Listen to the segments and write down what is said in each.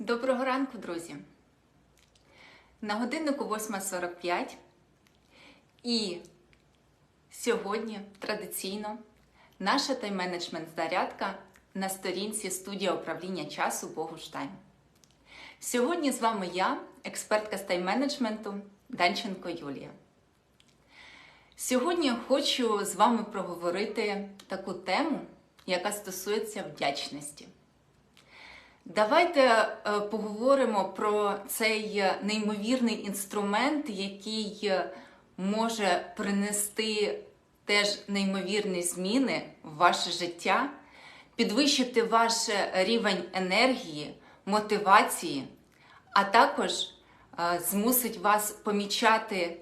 Доброго ранку, друзі! На годиннику 8.45 і сьогодні традиційно наша тайм-менеджмент зарядка на сторінці студія управління часу Богуштайм. Сьогодні з вами я, експертка з тайм-менеджменту Данченко Юлія. Сьогодні хочу з вами проговорити таку тему, яка стосується вдячності. Давайте е, поговоримо про цей неймовірний інструмент, який е, може принести теж неймовірні зміни в ваше життя, підвищити ваш рівень енергії, мотивації, а також е, змусить вас помічати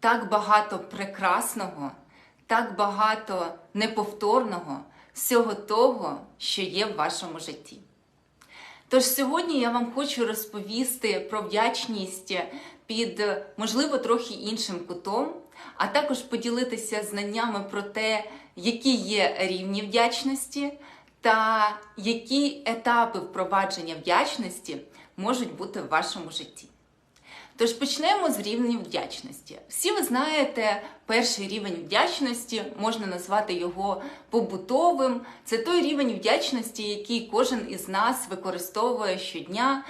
так багато прекрасного, так багато неповторного, всього того, що є в вашому житті. Тож сьогодні я вам хочу розповісти про вдячність під, можливо, трохи іншим кутом, а також поділитися знаннями про те, які є рівні вдячності та які етапи впровадження вдячності можуть бути в вашому житті. Тож почнемо з рівнів вдячності. Всі ви знаєте, перший рівень вдячності можна назвати його побутовим. Це той рівень вдячності, який кожен із нас використовує щодня.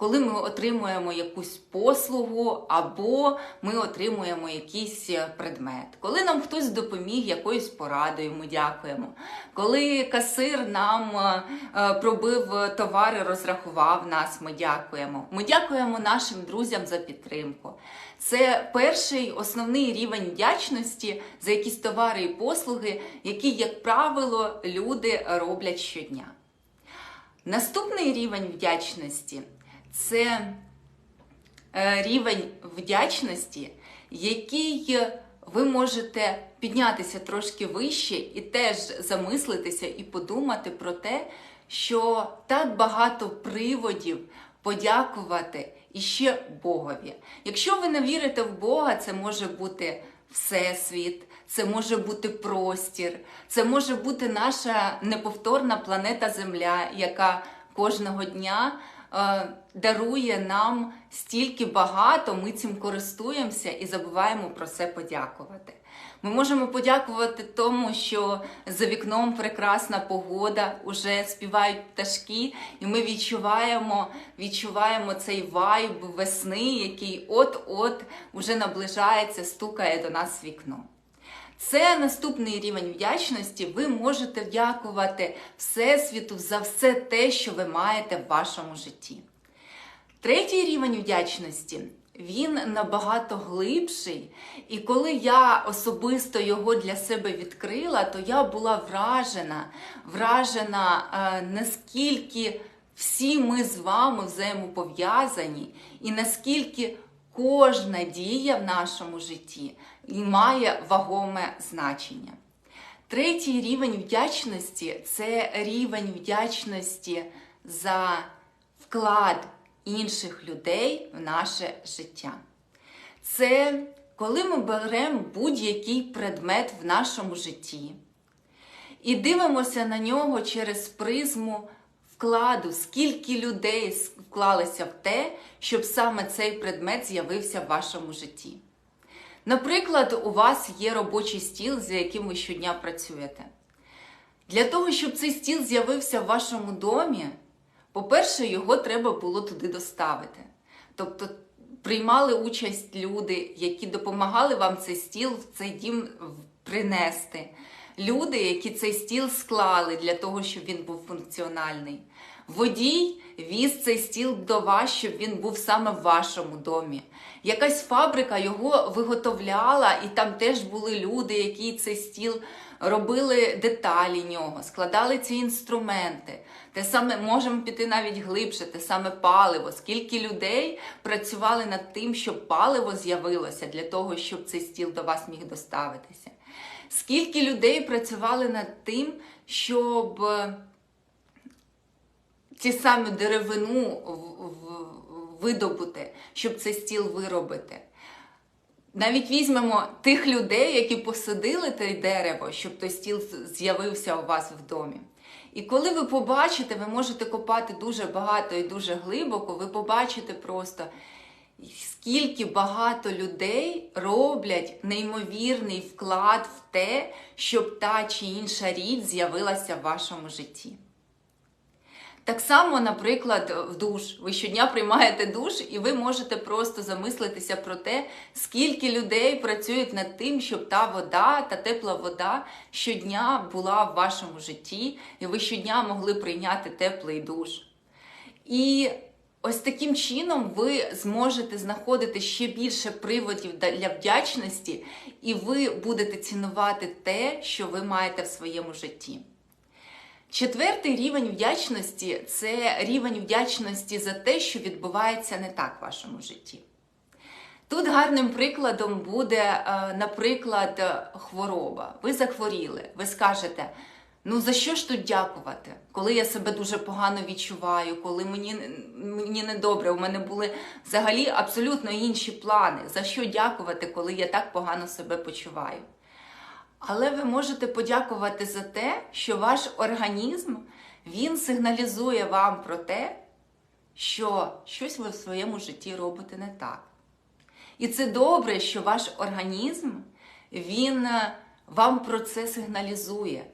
Коли ми отримуємо якусь послугу або ми отримуємо якийсь предмет, коли нам хтось допоміг якоюсь порадою, ми дякуємо. Коли касир нам е, пробив товари, розрахував нас, ми дякуємо. Ми дякуємо нашим друзям за підтримку. Це перший основний рівень вдячності за якісь товари і послуги, які, як правило, люди роблять щодня. Наступний рівень вдячності це е, рівень вдячності, який ви можете піднятися трошки вище і теж замислитися і подумати про те, що так багато приводів подякувати іще Богові. Якщо ви не вірите в Бога, це може бути Всесвіт, це може бути простір, це може бути наша неповторна планета Земля, яка кожного дня дарує нам стільки багато, ми цим користуємося і забуваємо про це подякувати. Ми можемо подякувати тому, що за вікном прекрасна погода, уже співають пташки, і ми відчуваємо відчуваємо цей вайб весни, який от-от уже наближається, стукає до нас вікно. Це наступний рівень вдячності. Ви можете дякувати Всесвіту за все те, що ви маєте в вашому житті. Третій рівень вдячності він набагато глибший. І коли я особисто його для себе відкрила, то я була вражена, вражена, е, наскільки всі ми з вами взаємопов'язані, і наскільки кожна дія в нашому житті має вагоме значення. Третій рівень вдячності це рівень вдячності за вклад інших людей в наше життя. Це коли ми беремо будь-який предмет в нашому житті і дивимося на нього через призму вкладу, скільки людей вклалися в те, щоб саме цей предмет з'явився в вашому житті. Наприклад, у вас є робочий стіл, за яким ви щодня працюєте. Для того, щоб цей стіл з'явився в вашому домі, по-перше, його треба було туди доставити. Тобто приймали участь люди, які допомагали вам цей стіл в цей дім принести. Люди, які цей стіл склали для того, щоб він був функціональний. Водій віз цей стіл до вас, щоб він був саме в вашому домі. Якась фабрика його виготовляла, і там теж були люди, які цей стіл робили деталі нього, складали ці інструменти. Те саме можемо піти навіть глибше, те саме паливо. Скільки людей працювали над тим, щоб паливо з'явилося для того, щоб цей стіл до вас міг доставитися. Скільки людей працювали над тим, щоб ці самі деревину видобути, щоб цей стіл виробити. Навіть візьмемо тих людей, які посадили те дерево, щоб той стіл з'явився у вас в домі. І коли ви побачите, ви можете копати дуже багато і дуже глибоко, ви побачите просто, скільки багато людей роблять неймовірний вклад в те, щоб та чи інша річ з'явилася в вашому житті. Так само, наприклад, в душ. Ви щодня приймаєте душ, і ви можете просто замислитися про те, скільки людей працюють над тим, щоб та вода, та тепла вода щодня була в вашому житті, і ви щодня могли прийняти теплий душ. І ось таким чином ви зможете знаходити ще більше приводів для вдячності, і ви будете цінувати те, що ви маєте в своєму житті. Четвертий рівень вдячності це рівень вдячності за те, що відбувається не так в вашому житті. Тут гарним прикладом буде, е, наприклад, хвороба. Ви захворіли, ви скажете, ну за що ж тут дякувати? Коли я себе дуже погано відчуваю, коли мені, мені недобре, у мене були взагалі абсолютно інші плани. За що дякувати, коли я так погано себе почуваю? Але ви можете подякувати за те, що ваш організм він сигналізує вам про те, що щось ви в своєму житті робите не так. І це добре, що ваш організм він е, вам про це сигналізує,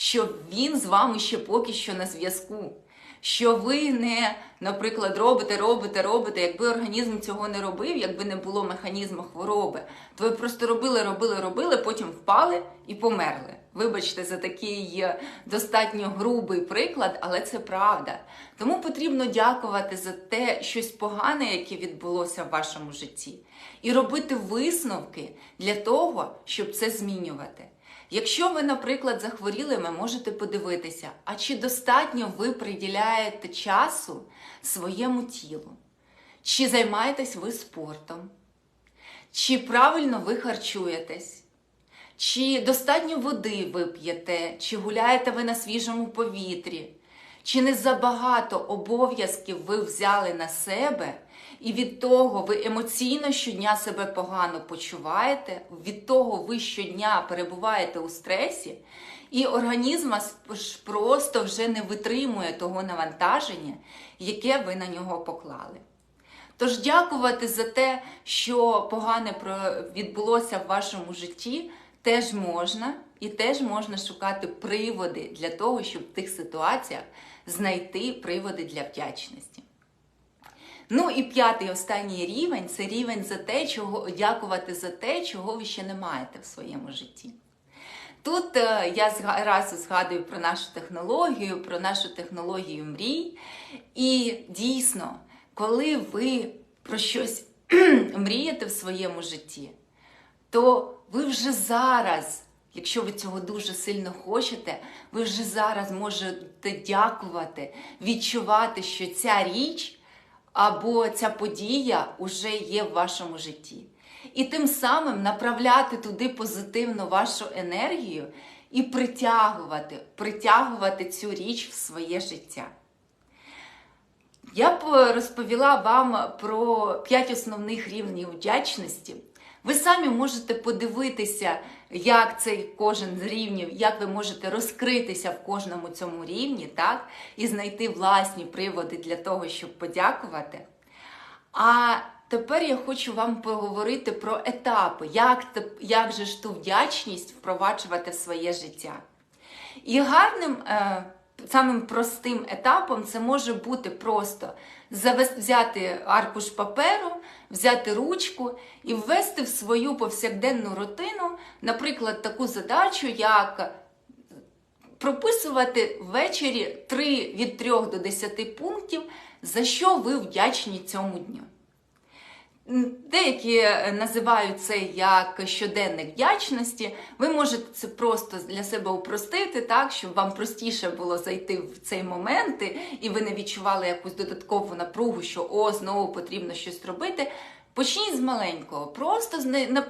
що він з вами ще поки що на зв'язку. Що ви не, наприклад, робите, робите, робите, якби організм цього не робив, якби не було механізму хвороби, то ви просто робили, робили, робили, потім впали і померли. Вибачте, за такий достатньо грубий приклад, але це правда. Тому потрібно дякувати за те щось погане, яке відбулося в вашому житті, і робити висновки для того, щоб це змінювати. Якщо ви, наприклад, захворіли, ви можете подивитися, а чи достатньо ви приділяєте часу своєму тілу? Чи займаєтесь ви спортом? Чи правильно ви харчуєтесь? Чи достатньо води ви п'єте, чи гуляєте ви на свіжому повітрі? Чи не забагато обов'язків ви взяли на себе, і від того ви емоційно щодня себе погано почуваєте, від того ви щодня перебуваєте у стресі, і організм просто вже не витримує того навантаження, яке ви на нього поклали. Тож дякувати за те, що погане відбулося в вашому житті, теж можна, і теж можна шукати приводи для того, щоб в тих ситуаціях знайти приводи для вдячності. Ну і п'ятий останній рівень це рівень за те, чого дякувати за те, чого ви ще не маєте в своєму житті. Тут е, я разу згадую про нашу технологію, про нашу технологію мрій. І дійсно, коли ви про щось мрієте в своєму житті, то ви вже зараз, якщо ви цього дуже сильно хочете, ви вже зараз можете дякувати, відчувати, що ця річ або ця подія вже є в вашому житті. І тим самим направляти туди позитивно вашу енергію і притягувати, притягувати цю річ в своє життя. Я б розповіла вам про п'ять основних рівнів вдячності. Ви самі можете подивитися, як цей кожен з рівнів, як ви можете розкритися в кожному цьому рівні, так? І знайти власні приводи для того, щоб подякувати. А тепер я хочу вам поговорити про етапи, як, як же ж ту вдячність впроваджувати в своє життя. І гарним. Е, самим простим етапом це може бути просто взяти аркуш паперу, взяти ручку і ввести в свою повсякденну рутину, наприклад, таку задачу, як прописувати ввечері 3 від 3 до 10 пунктів, за що ви вдячні цьому дню. Деякі е, називають це як щоденник вдячності. Ви можете це просто для себе упростити, так, щоб вам простіше було зайти в цей момент, і ви не відчували якусь додаткову напругу, що о, знову потрібно щось робити. Почніть з маленького. Просто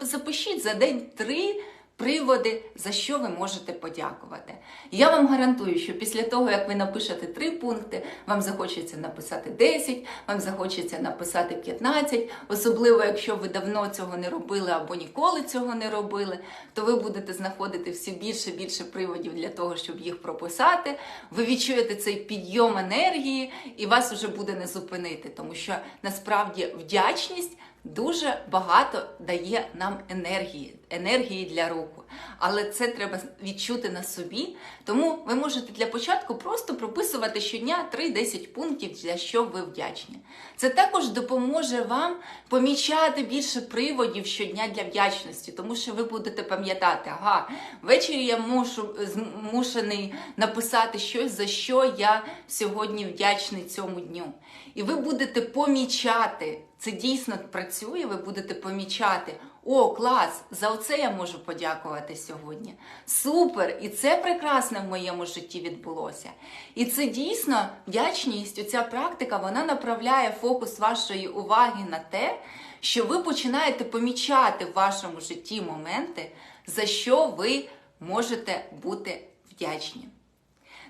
запишіть за день три приводи, за що ви можете подякувати. Я вам гарантую, що після того, як ви напишете три пункти, вам захочеться написати 10, вам захочеться написати 15, особливо якщо ви давно цього не робили або ніколи цього не робили, то ви будете знаходити все більше і більше приводів для того, щоб їх прописати. Ви відчуєте цей підйом енергії, і вас вже буде не зупинити, тому що насправді вдячність. Дуже багато дає нам енергії, енергії для руху. Але це треба відчути на собі. Тому ви можете для початку просто прописувати щодня 3-10 пунктів, за що ви вдячні. Це також допоможе вам помічати більше приводів щодня для вдячності, тому що ви будете пам'ятати, ага, ввечері я мушу змушений написати щось, за що я сьогодні вдячний цьому дню. І ви будете помічати. Це дійсно працює, ви будете помічати. О, клас! За оце я можу подякувати сьогодні. Супер! І це прекрасне в моєму житті відбулося. І це дійсно вдячність, оця практика, вона направляє фокус вашої уваги на те, що ви починаєте помічати в вашому житті моменти, за що ви можете бути вдячні.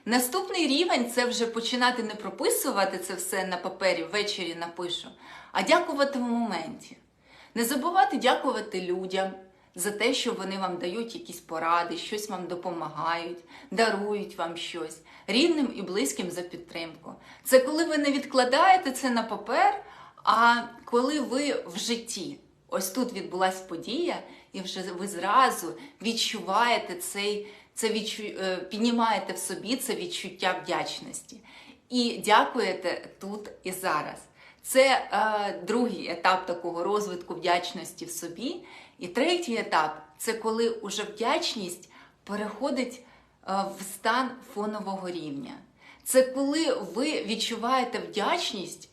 Наступний рівень це вже починати не прописувати це все на папері, ввечері напишу, а дякувати в моменті. Не забувати дякувати людям за те, що вони вам дають якісь поради, щось вам допомагають, дарують вам щось, рідним і близьким за підтримку. Це коли ви не відкладаєте це на папер, а коли ви в житті. Ось тут відбулася подія, і вже ви зразу відчуваєте цей, це відчу... е, піднімаєте в собі це відчуття вдячності. І дякуєте тут і зараз. Це е, другий етап такого розвитку вдячності в собі. І третій етап це коли уже вдячність переходить е, в стан фонового рівня. Це коли ви відчуваєте вдячність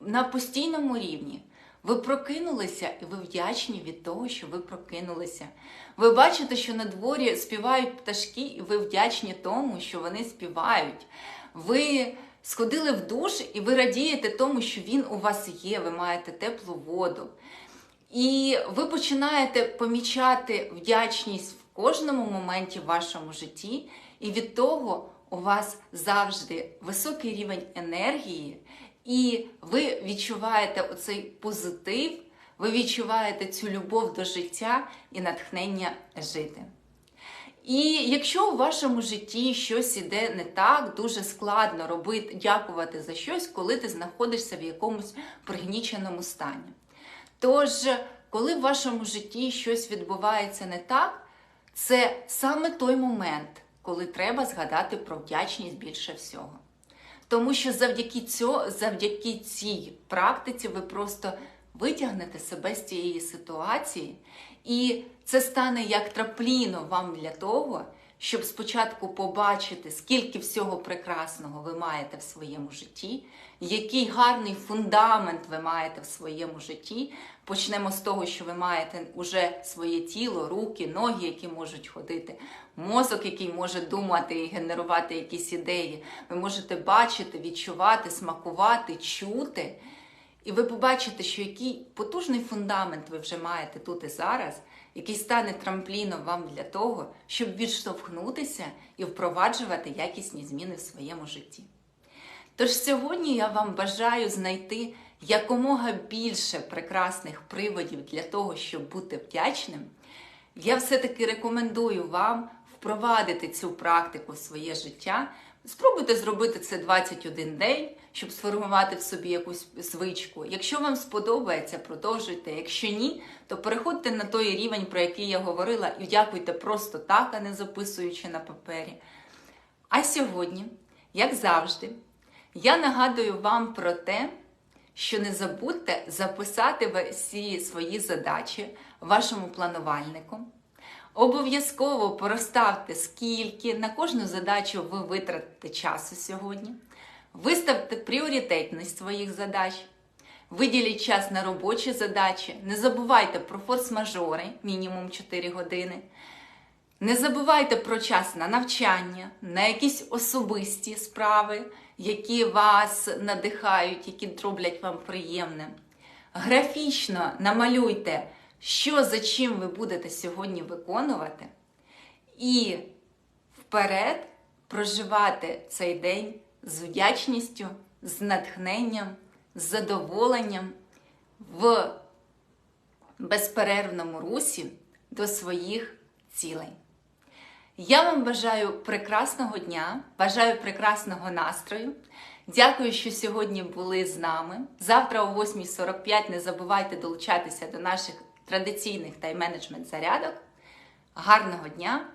на постійному рівні. Ви прокинулися і ви вдячні від того, що ви прокинулися. Ви бачите, що на дворі співають пташки, і ви вдячні тому, що вони співають. Ви сходили в душ і ви радієте тому, що він у вас є, ви маєте теплу воду. І ви починаєте помічати вдячність в кожному моменті в вашому житті, і від того у вас завжди високий рівень енергії, і ви відчуваєте оцей позитив, ви відчуваєте цю любов до життя і натхнення жити. І якщо у вашому житті щось іде не так, дуже складно робити, дякувати за щось, коли ти знаходишся в якомусь пригніченому стані. Тож, коли в вашому житті щось відбувається не так, це саме той момент, коли треба згадати про вдячність більше всього. Тому що завдяки цьо, завдяки цій практиці ви просто витягнете себе з цієї ситуації, і це стане як трапліно вам для того, щоб спочатку побачити, скільки всього прекрасного ви маєте в своєму житті, який гарний фундамент ви маєте в своєму житті. Почнемо з того, що ви маєте уже своє тіло, руки, ноги, які можуть ходити, мозок, який може думати і генерувати якісь ідеї. Ви можете бачити, відчувати, смакувати, чути. І ви побачите, що який потужний фундамент ви вже маєте тут і зараз, який стане трампліном вам для того, щоб відштовхнутися і впроваджувати якісні зміни в своєму житті. Тож сьогодні я вам бажаю знайти якомога більше прекрасних приводів для того, щоб бути вдячним. Я все-таки рекомендую вам впровадити цю практику в своє життя. Спробуйте зробити це 21 день, щоб сформувати в собі якусь звичку. Якщо вам сподобається, продовжуйте. Якщо ні, то переходьте на той рівень, про який я говорила, і дякуйте просто так, а не записуючи на папері. А сьогодні, як завжди, я нагадую вам про те, що не забудьте записати всі свої задачі вашому планувальнику. Обов'язково проставте, скільки на кожну задачу ви витратите часу сьогодні. Виставте пріоритетність своїх задач. Виділіть час на робочі задачі. Не забувайте про форс-мажори, мінімум 4 години. Не забувайте про час на навчання, на якісь особисті справи, які вас надихають, які роблять вам приємне. Графічно намалюйте що за чим ви будете сьогодні виконувати, і вперед проживати цей день з вдячністю, з натхненням, з задоволенням в безперервному русі до своїх цілей. Я вам бажаю прекрасного дня, бажаю прекрасного настрою. Дякую, що сьогодні були з нами. Завтра о 8.45 не забувайте долучатися до наших традиційних тайм-менеджмент зарядок. Гарного дня!